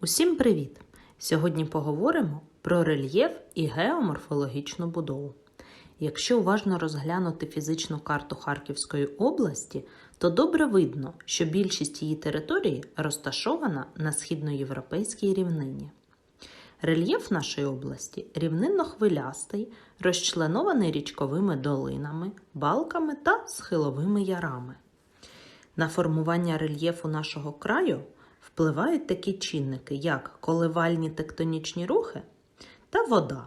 Усім привіт! Сьогодні поговоримо про рельєф і геоморфологічну будову. Якщо уважно розглянути фізичну карту Харківської області, то добре видно, що більшість її території розташована на східноєвропейській рівнині. Рельєф нашої області рівнинно-хвилястий, розчленований річковими долинами, балками та схиловими ярами. На формування рельєфу нашого краю впливають такі чинники, як коливальні тектонічні рухи та вода.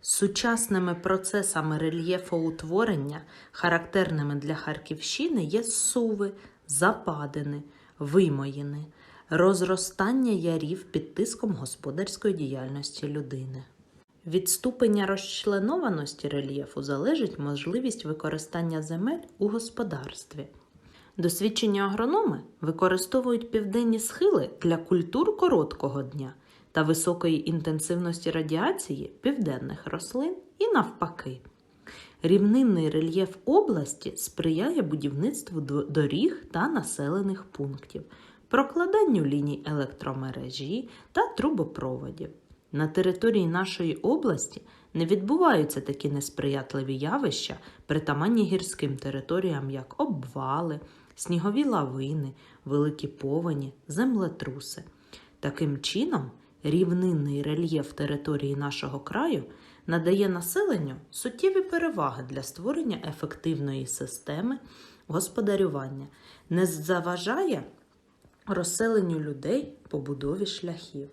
Сучасними процесами рельєфоутворення, характерними для Харківщини, є суви, западини, вимоїни, розростання ярів під тиском господарської діяльності людини. Від ступеня розчленованості рельєфу залежить можливість використання земель у господарстві. Досвідчені агрономи використовують південні схили для культур короткого дня та високої інтенсивності радіації південних рослин і навпаки. Рівнинний рельєф області сприяє будівництву доріг та населених пунктів, прокладанню ліній електромережі та трубопроводів. На території нашої області не відбуваються такі несприятливі явища, притаманні гірським територіям, як обвали, снігові лавини, великі повені, землетруси. Таким чином, рівнинний рельєф території нашого краю надає населенню суттєві переваги для створення ефективної системи господарювання, не заважає розселенню людей побудові шляхів.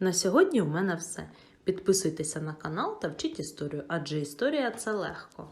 На сьогодні у мене все. Підписуйтеся на канал та вчіть історію, адже історія це легко.